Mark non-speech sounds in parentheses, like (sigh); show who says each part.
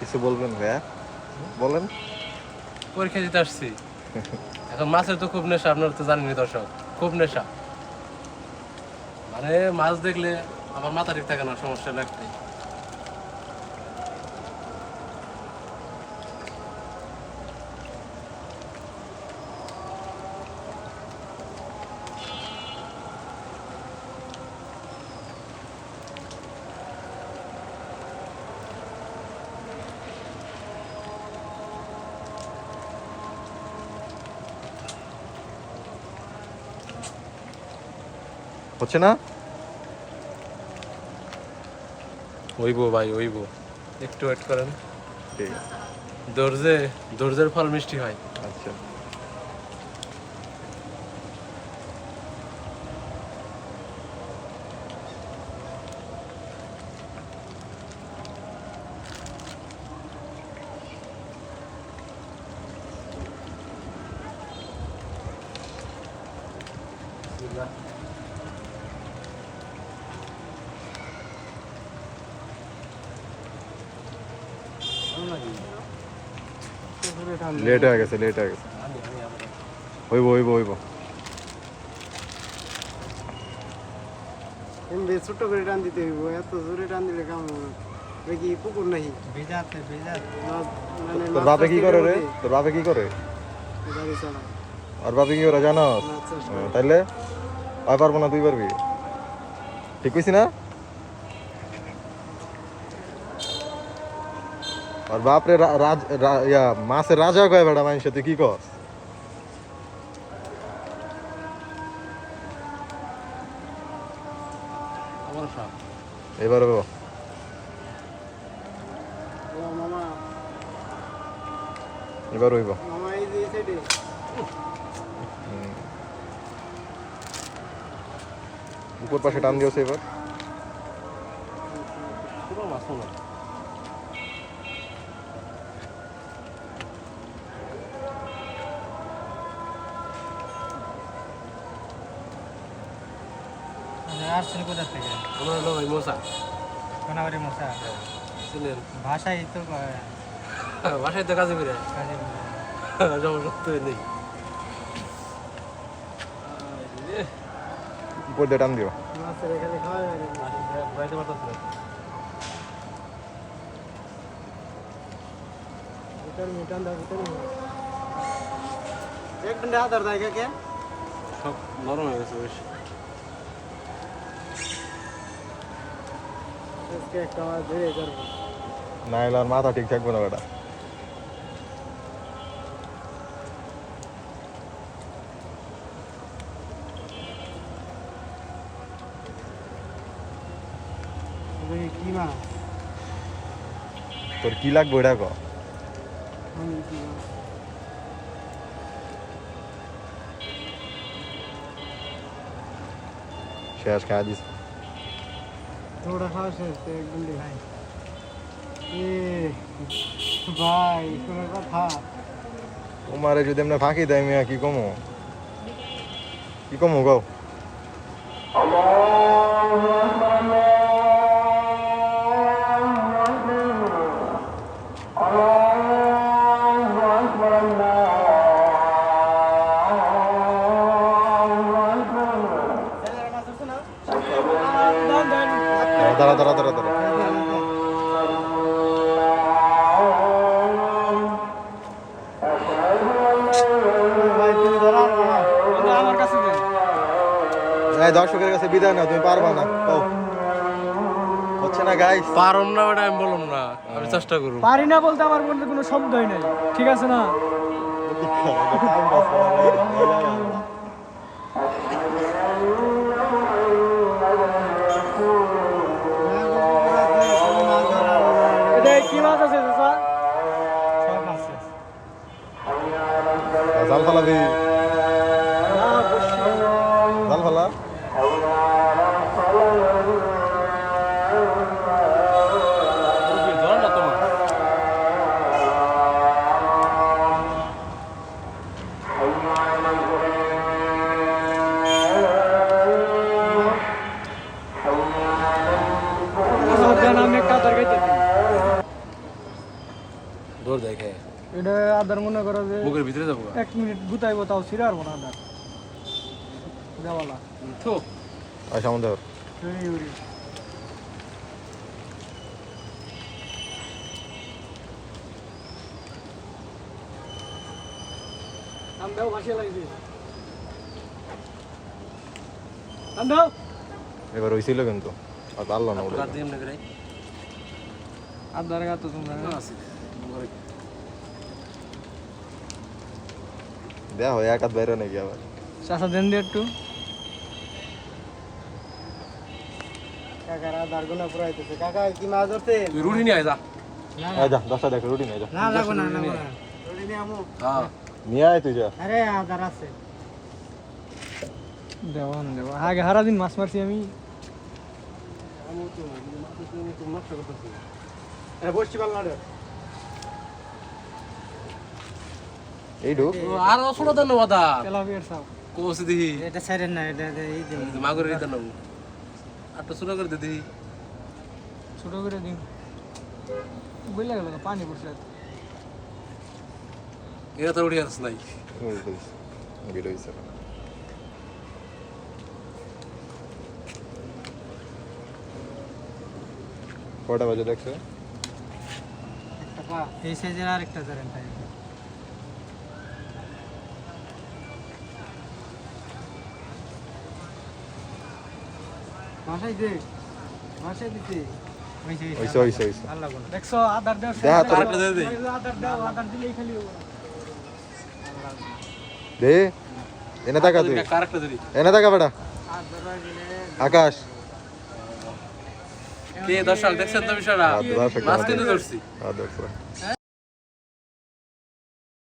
Speaker 1: কিছু বলবেন ভাইয়া? বলেন।
Speaker 2: পরীক্ষা দিতে আসছি। এখন মাছের তো খুব নেশা, আপনার তো জানেনি দর্শক, খুব নেশা। মানে মাছ দেখলে আমার মাথা ঠিক থাকে না, সমস্যা হলো
Speaker 1: হচ্ছে না?
Speaker 2: ওইবো ভাই ওইবো। একটু ওয়েট করেন।
Speaker 1: ঠিক। আছে
Speaker 2: ধৈর্যে ধৈর্যের ফল মিষ্টি হয়।
Speaker 1: আচ্ছা। লেট হয়ে গেছে লেট হয়ে গেছে। হইব হইব হইব।
Speaker 3: ছোট করে টান দিতে হইব এত জোরে টান দিলে কাম হবে না। ওই কি পুকুর নাহি
Speaker 4: ভেজাতে ভেজাত
Speaker 3: মানে
Speaker 1: তোর বাপে কি করে রে? তোর বাপে কি করে? আর বাপে কি করে জানো। তাইলে? আমি পারব না তুই পারবি? ঠিক কইছি না? আর বাপরে রা- রাজ ইয়া মাছের রাজা কয় বেড়া মানুষ তুই কি কস? এবার। এবার হইব। উপর পাশে টান দিয়েছে এবার।
Speaker 2: মাছ
Speaker 4: আসছেন কোথা থেকে
Speaker 2: আমার হলো
Speaker 4: ভাষাই (laughs) তো
Speaker 2: কাজে করে
Speaker 4: কাজে (laughs)
Speaker 2: সমস্যা তো নেই।
Speaker 1: উপর দিয়ে টান দিও।
Speaker 3: এক ঘণ্টা হাত দেয় কে কে?
Speaker 2: সব নরম হয়ে গেছে বেশ।
Speaker 3: আজকে একটা মাছ ধরে করব
Speaker 1: না এলে আর মাথা ঠিক থাকবে না বেটা।
Speaker 3: কি মাছ?
Speaker 1: তোর কি লাগবে ওটা ক? শেষ খাওয়া দিস।
Speaker 3: थोड़ा खाओ से से एक बंदे भाई ए ভাই কোনো কথা
Speaker 1: তোমারে যদি এমনি ফাঁকি দেয় মিয়া কি কমো কি কমো গাও দাঁড়া বিদায় না তুমি পারবা না। হচ্ছে না গাইস
Speaker 2: পারম না ওটা আমি বললাম না। আমি চেষ্টা করব
Speaker 3: পারি না বলতে আমার মধ্যে কোনো শব্দই নাই। ঠিক আছে না? এটা কি মাছ আছে চাচা?
Speaker 4: সব আছে
Speaker 1: জাল ফালাবি জাল ফালা?
Speaker 2: দৌড় দেখে
Speaker 5: এটা আদার মনে করো যে
Speaker 2: মুখের ভিতরে যাব।
Speaker 5: এক মিনিট গুতাইবো তাও ছিঁড়ে পারব না আদার। দেওয়ালা।
Speaker 2: তো
Speaker 1: আর
Speaker 5: উড়ি নাম দাও ভাসিয়ে লাগছে। দাও
Speaker 1: এবার হইছিল কিন্তু আর পারল না ওটা
Speaker 2: কার দিয়ে এমনি করে
Speaker 5: আদার গা তো তোমরা।
Speaker 2: আছে।
Speaker 1: দেয়া হয় এক হাত বাইরে নাকি আবার?
Speaker 5: চাষা দেন দিয়ে একটু।
Speaker 3: কাকার আধার গোনা পুরাইতেছে কাকা কি মাছ ধরতে?
Speaker 2: তুই রুটি নিয়ে আয় যা।
Speaker 1: এই যা দশটা দেখ রুটি নিয়ে যা।
Speaker 4: না লাগবো না না।
Speaker 3: ধরে নিয়ে আমু।
Speaker 2: হ্যাঁ।
Speaker 1: নিয়ে আয় তুই যা।
Speaker 3: আরে আধার আছে।
Speaker 5: দেওয়ান দেওয়া আগে হারা দিন মাছ মারছি আমি।
Speaker 2: আমু তো করতেছি।
Speaker 3: আরে বসছি পারলাম না
Speaker 1: এই ঢুক।
Speaker 2: আর ছোট দেন বাদা
Speaker 5: তেলাপিয়ার সাপ
Speaker 2: কোস দিহি।
Speaker 4: এটা সাইডের না এটা এই দিন
Speaker 2: মাগুরে দিতে নেব। আটটা ছোট করে দে দিহি
Speaker 5: ছোট করে দিন বুঝলে গেল পানি পড়ছে
Speaker 2: এরা তো উঠে আসছে নাই।
Speaker 1: গেল হইছে কটা বাজে দেখছ?
Speaker 4: এই সাইজের আরেকটা ধরেন তাই
Speaker 3: ভাষাই দে ভাষাই দিতে
Speaker 4: হইছে
Speaker 1: হইছে হইছে হইছে
Speaker 4: ভালো লাগবো না
Speaker 5: দেখছ আদার দেওয়ার
Speaker 1: দেখা তো
Speaker 2: আরেকটা দিয়ে দে
Speaker 5: আদার দাও আদার দিলেই খালি হবে।
Speaker 1: দে এনে তাকা তুই। এনে তাকা বেটা। আকাশ।
Speaker 2: কে দর্শক দেখছেন তো বিষয়টা? মাছ ধরছি।
Speaker 1: দর্শক